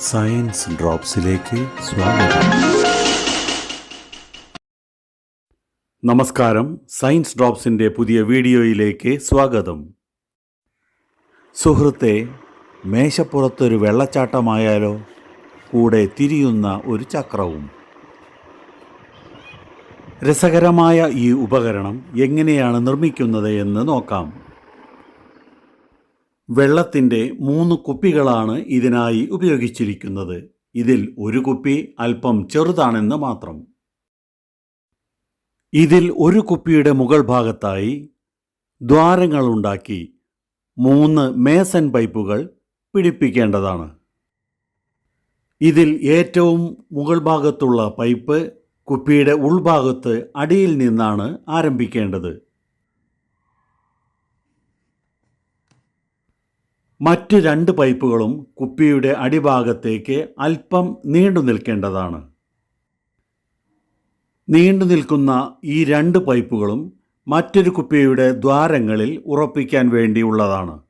Science ഡ്രോപ്സിലേക്ക് സ്വാഗതം. നമസ്കാരം. Science ഡ്രോപ്സിന്റെ പുതിയ വീഡിയോയിലേക്ക് സ്വാഗതം. സുഹൃത്തെ മേശപ്പുറത്തൊരു വെള്ളച്ചാട്ടമായാലോ? കൂടെ തിരിയുന്ന ഒരു ചക്രവും. രസകരമായ ഈ ഉപകരണം എങ്ങനെയാണ് നിർമ്മിക്കുന്നത് എന്ന് നോക്കാം. വെള്ളത്തിന്റെ മൂന്ന് കുപ്പികളാണ് ഇതിനായി ഉപയോഗിച്ചിരിക്കുന്നത്. ഇതിൽ ഒരു കുപ്പി അല്പം ചെറുതാണെന്ന് മാത്രം. ഇതിൽ ഒരു കുപ്പിയുടെ മുകൾ ഭാഗത്തായി ദ്വാരങ്ങൾ ഉണ്ടാക്കി മൂന്ന് മേസൻ പൈപ്പുകൾ പിടിപ്പിക്കേണ്ടതാണ്. ഇതിൽ ഏറ്റവും മുകൾ ഭാഗത്തുള്ള പൈപ്പ് കുപ്പിയുടെ ഉൾഭാഗത്ത് അടിയിൽ നിന്നാണ് ആരംഭിക്കേണ്ടത്. മറ്റ് രണ്ട് പൈപ്പുകളും കുപ്പിയുടെ അടിഭാഗത്തേക്ക് അല്പം നീണ്ടു നിൽക്കേണ്ടതാണ്. നീണ്ടു നിൽക്കുന്ന ഈ രണ്ട് പൈപ്പുകളും മറ്റൊരു കുപ്പിയുടെ ദ്വാരങ്ങളിൽ ഉറപ്പിക്കാൻ വേണ്ടിയുള്ളതാണ്.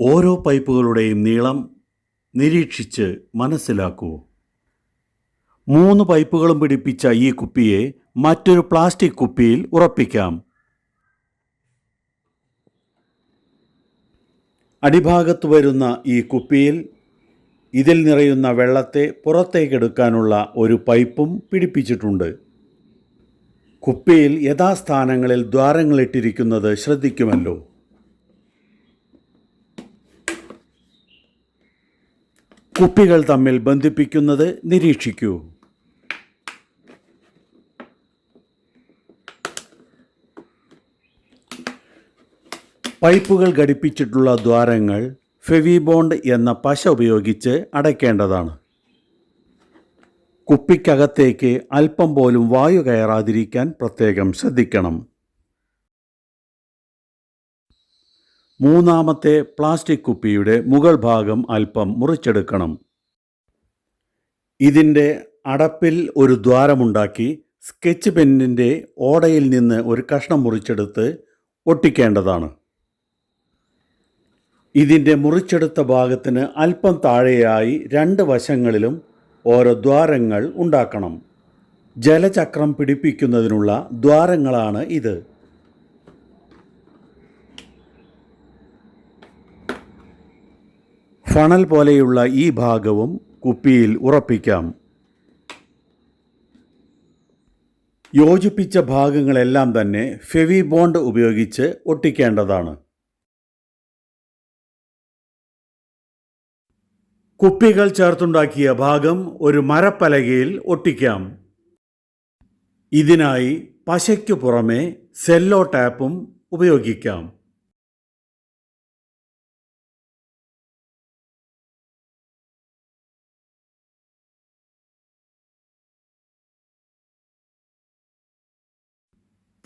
ഓരോ പൈപ്പുകളുടെയും നീളം നിരീക്ഷിച്ച് മനസ്സിലാക്കൂ. മൂന്ന് പൈപ്പുകളും പിടിപ്പിച്ച ഈ കുപ്പിയെ മറ്റൊരു പ്ലാസ്റ്റിക് കുപ്പിയിൽ ഉറപ്പിക്കാം. അടിഭാഗത്ത് വരുന്ന ഈ കുപ്പിയിൽ ഇതിൽ നിറയുന്ന വെള്ളത്തെ പുറത്തേക്കെടുക്കാനുള്ള ഒരു പൈപ്പും പിടിപ്പിച്ചിട്ടുണ്ട്. കുപ്പിയിൽ യഥാസ്ഥാനങ്ങളിൽ ദ്വാരങ്ങളിട്ടിരിക്കുന്നത് ശ്രദ്ധിക്കുമല്ലോ. കുപ്പികൾ തമ്മിൽ ബന്ധിപ്പിക്കുന്നത് നിരീക്ഷിക്കൂ. പൈപ്പുകൾ ഘടിപ്പിച്ചിട്ടുള്ള ദ്വാരങ്ങൾ ഫെവിബോണ്ട് എന്ന പശ ഉപയോഗിച്ച് അടയ്ക്കേണ്ടതാണ്. കുപ്പിക്കകത്തേക്ക് അല്പം പോലും വായു കയറാതിരിക്കാൻ പ്രത്യേകം ശ്രദ്ധിക്കണം. മൂന്നാമത്തെ പ്ലാസ്റ്റിക് കുപ്പിയുടെ മുകൾ ഭാഗം അല്പം മുറിച്ചെടുക്കണം. ഇതിന്റെ അടപ്പിൽ ഒരു ദ്വാരമുണ്ടാക്കി സ്കെച്ച് പെന്നിന്റെ ഓടയിൽ നിന്ന് ഒരു കഷ്ണം മുറിച്ചെടുത്ത് ഒട്ടിക്കേണ്ടതാണ്. ഇതിന്റെ മുറിച്ചെടുത്ത ഭാഗത്തിന് അല്പം താഴെയായി രണ്ട് വശങ്ങളിലും ഓരോ ദ്വാരങ്ങൾ ഉണ്ടാക്കണം. ജലചക്രം പിടിപ്പിക്കുന്നതിനുള്ള ദ്വാരങ്ങളാണ് ഇത്. ഫണൽ പോലെയുള്ള ഈ ഭാഗവും കുപ്പിയിൽ ഉറപ്പിക്കാം. യോജിപ്പിച്ച ഭാഗങ്ങളെല്ലാം തന്നെ ഫെവി ബോണ്ട് ഉപയോഗിച്ച് ഒട്ടിക്കേണ്ടതാണ്. കുപ്പികൾ ചേർത്തുണ്ടാക്കിയ ഭാഗം ഒരു മരപ്പലകയിൽ ഒട്ടിക്കാം. ഇതിനായി പശയ്ക്കു പുറമെ സെല്ലോ ടാപ്പും ഉപയോഗിക്കാം.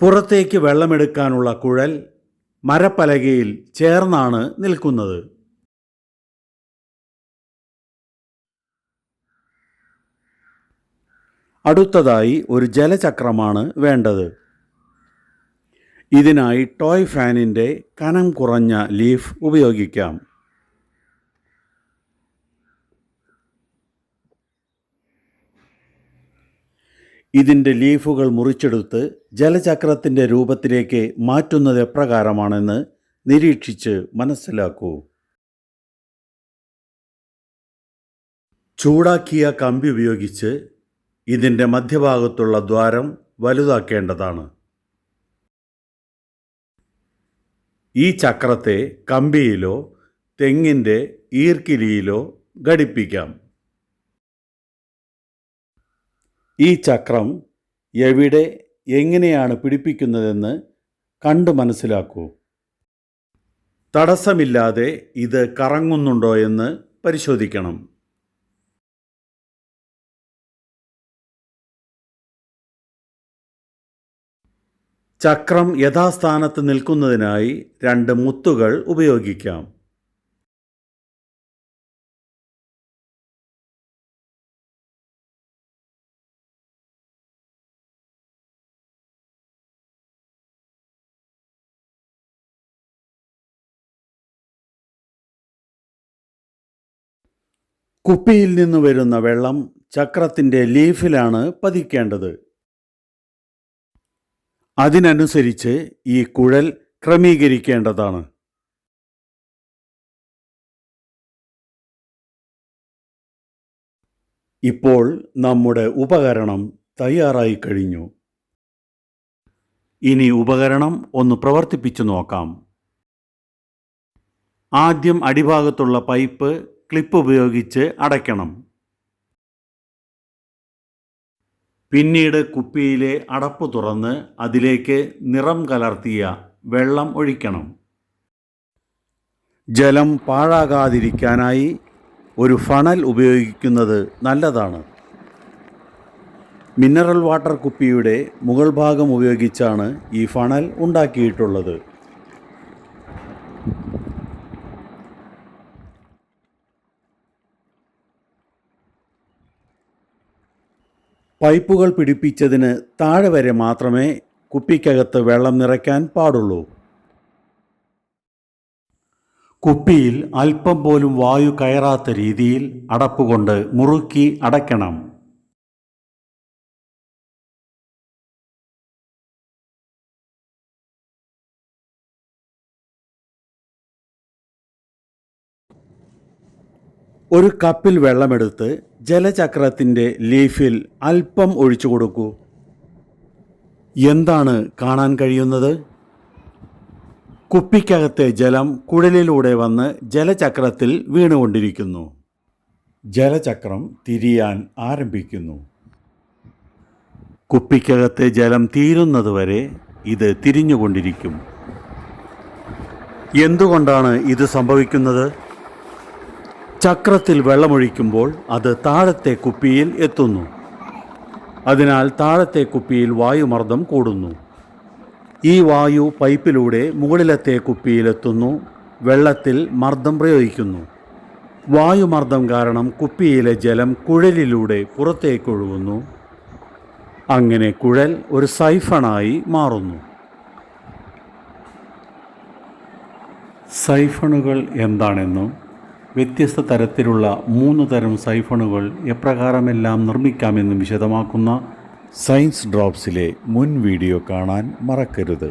പുറത്തേക്ക് വെള്ളമെടുക്കാനുള്ള കുഴൽ മരപ്പലകയിൽ ചേർന്നാണ് നിൽക്കുന്നത്. അടുത്തതായി ഒരു ജലചക്രമാണ് വേണ്ടത്. ഇതിനായി ടോയ് ഫാനിന്റെ കനം കുറഞ്ഞ ലീഫ് ഉപയോഗിക്കാം. ഇതിന്റെ ലീഫുകൾ മുറിച്ചെടുത്ത് ജലചക്രത്തിന്റെ രൂപത്തിലേക്ക് മാറ്റുന്നത് എപ്രകാരമാണെന്ന് നിരീക്ഷിച്ച് മനസ്സിലാക്കൂ. ചൂടാക്കിയ കമ്പി ഉപയോഗിച്ച് ഇതിന്റെ മധ്യഭാഗത്തുള്ള ദ്വാരം വലുതാക്കേണ്ടതാണ്. ഈ ചക്രത്തെ കമ്പിയിലോ തെങ്ങിന്റെ ഈർക്കിലിയിലോ ഘടിപ്പിക്കാം. ഈ ചക്രം എവിടെ എങ്ങനെയാണ് പിടിപ്പിക്കുന്നതെന്ന് കണ്ടു മനസ്സിലാക്കൂ. തടസ്സമില്ലാതെ ഇത് കറങ്ങുന്നുണ്ടോ എന്ന് പരിശോധിക്കണം. ചക്രം യഥാസ്ഥാനത്ത് നിൽക്കുന്നതിനായി രണ്ട് മുത്തുകൾ ഉപയോഗിക്കാം. കുപ്പിയിൽ നിന്ന് വരുന്ന വെള്ളം ചക്രത്തിന്റെ ലീഫിലാണ് പതിക്കേണ്ടത്. അതിനനുസരിച്ച് ഈ കുഴൽ ക്രമീകരിക്കേണ്ടതാണ്. ഇപ്പോൾ നമ്മുടെ ഉപകരണം തയ്യാറായി കഴിഞ്ഞു. ഇനി ഉപകരണം ഒന്ന് പ്രവർത്തിപ്പിച്ചു നോക്കാം. ആദ്യം അടിഭാഗത്തുള്ള പൈപ്പ് ക്ലിപ്പ് ഉപയോഗിച്ച് അടയ്ക്കണം. പിന്നീട് കുപ്പിയിലെ അടപ്പ് തുറന്ന് അതിലേക്ക് നിറം കലർത്തിയ വെള്ളം ഒഴിക്കണം. ജലം പാഴാകാതിരിക്കാനായി ഒരു ഫണൽ ഉപയോഗിക്കുന്നത് നല്ലതാണ്. മിനറൽ വാട്ടർ കുപ്പിയുടെ മുകൾ ഭാഗം ഉപയോഗിച്ചാണ് ഈ ഫണൽ ഉണ്ടാക്കിയിട്ടുള്ളത്. പൈപ്പുകൾ പിടിപ്പിച്ചതിന് താഴെ വരെ മാത്രമേ കുപ്പിക്കകത്ത് വെള്ളം നിറയ്ക്കാൻ പാടുള്ളൂ. കുപ്പിയിൽ അല്പം പോലും വായു കയറാത്ത രീതിയിൽ അടപ്പുകൊണ്ട് മുറുക്കി അടയ്ക്കണം. ഒരു കപ്പിൽ വെള്ളമെടുത്ത് ജലചക്രത്തിന്റെ ലീഫിൽ അല്പം ഒഴിച്ചു കൊടുക്കൂ. എന്താണ് കാണാൻ കഴിയുന്നത്? കുപ്പിക്കകത്തെ ജലം കുഴലിലൂടെ വന്ന് ജലചക്രത്തിൽ വീണുകൊണ്ടിരിക്കുന്നു. ജലചക്രം തിരിയാൻ ആരംഭിക്കുന്നു. കുപ്പിക്കകത്തെ ജലം തീരുന്നതുവരെ ഇത് തിരിഞ്ഞുകൊണ്ടിരിക്കും. എന്തുകൊണ്ടാണ് ഇത് സംഭവിക്കുന്നത്? ചക്രത്തിൽ വെള്ളമൊഴിക്കുമ്പോൾ അത് താഴത്തെ കുപ്പിയിൽ എത്തുന്നു. അതിനാൽ താഴത്തെ കുപ്പിയിൽ വായുമർദ്ദം കൂടുന്നു. ഈ വായു പൈപ്പിലൂടെ മുകളിലത്തെ കുപ്പിയിലെത്തുന്നു വെള്ളത്തിൽ മർദ്ദം പ്രയോഗിക്കുന്നു. വായുമർദ്ദം കാരണം കുപ്പിയിലെ ജലം കുഴലിലൂടെ പുറത്തേക്കൊഴുകുന്നു അങ്ങനെ കുഴൽ ഒരു സൈഫണായി മാറുന്നു. സൈഫണുകൾ എന്താണെന്നും വ്യത്യസ്ത തരത്തിലുള്ള മൂന്ന് തരം സൈഫണുകൾ എപ്രകാരമെല്ലാം നിർമ്മിക്കാമെന്നും വിശദമാക്കുന്ന സയൻസ് ഡ്രോപ്സിലെ മുൻ വീഡിയോ കാണാൻ മറക്കരുത്.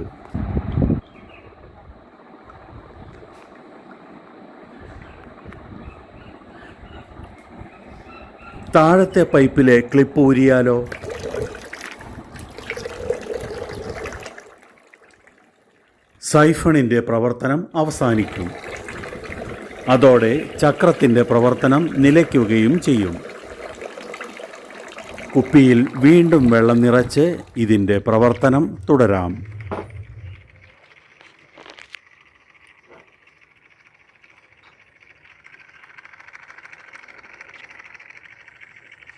താഴത്തെ പൈപ്പിലെ ക്ലിപ്പ് ഊരിയാലോ? സൈഫണിന്റെ പ്രവർത്തനം അവസാനിക്കും. അതോടെ ചക്രത്തിന്റെ പ്രവർത്തനം നിലയ്ക്കുകയും ചെയ്യും. കുപ്പിയിൽ വീണ്ടും വെള്ളം നിറച്ച് ഇതിന്റെ പ്രവർത്തനം തുടരാം.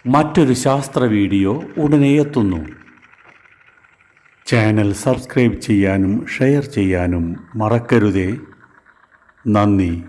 മറ്റൊരു ശാസ്ത്ര വീഡിയോ ഉടനെ എത്തുന്നു. ചാനൽ സബ്സ്ക്രൈബ് ചെയ്യാനും ഷെയർ ചെയ്യാനും മറക്കരുതേ. നന്ദി.